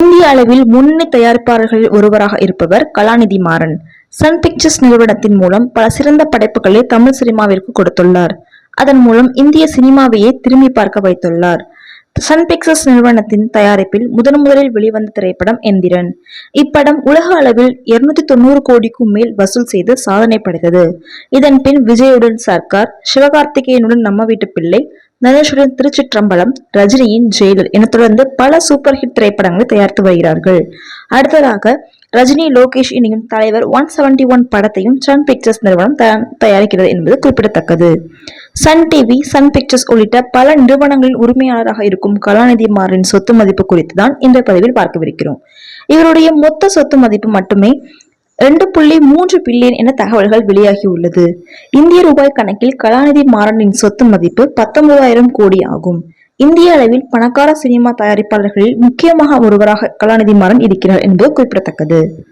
இந்திய அளவில் முன்னணி தயாரிப்பாளர்களில் ஒருவராக இருப்பவர் கலாநிதி மாறன் சன் பிக்சர்ஸ் நிறுவனத்தின் மூலம் பல சிறந்த படைப்புகளை தமிழ் சினிமாவிற்கு கொடுத்துள்ளார். அதன் மூலம் இந்திய சினிமாவையே திரும்பி பார்க்க வைத்துள்ளார். சன் பிக்சர்ஸ் நிறுவனத்தின் தயாரிப்பில் முதன் முதலில் வெளிவந்த திரைப்படம் எந்திரன். இப்படம் உலக அளவில் 290 தொண்ணூறு கோடிக்கும் மேல் வசூல் செய்து சாதனை படைத்தது. இதன் பின் விஜயுடன் சர்க்கார் சிவகார்த்திகேயனுடன் நம்ம வீட்டு பிள்ளை நரேஷுடன் திருச்சிற்றம்பலம் ரஜினியின் ஜெயிலர் என தொடர்ந்து பல சூப்பர் ஹிட் திரைப்படங்களை தயாரித்து வருகிறார்கள். அடுத்ததாக ரஜினி லோகேஷ் இணையும் தலைவர் ஒன் செவன்டி ஒன் படத்தையும் சன் பிக்சர்ஸ் நிறுவனம் தயாரிக்கிறது என்பது குறிப்பிடத்தக்கது. சன் டிவி சன் பிக்சர்ஸ் உள்ளிட்ட பல நிறுவனங்களின் உரிமையாளராக இருக்கும் கலாநிதி மாறின் சொத்து மதிப்பு குறித்து தான் இந்த பதிவில் பார்க்கவிருக்கிறோம். இவருடைய மொத்த சொத்து மதிப்பு மட்டுமே ரெண்டு புள்ளி மூன்று பில்லியன் என தகவல்கள் வெளியாகியுள்ளது. இந்திய ரூபாய் கணக்கில் கலாநிதி மாறனின் சொத்து மதிப்பு பத்தொன்பதாயிரம் கோடி ஆகும். இந்திய அளவில் பணக்கார சினிமா தயாரிப்பாளர்களில் முக்கியமாக ஒருவராக கலாநிதி மாறன் இருக்கிறார் என்பது குறிப்பிடத்தக்கது.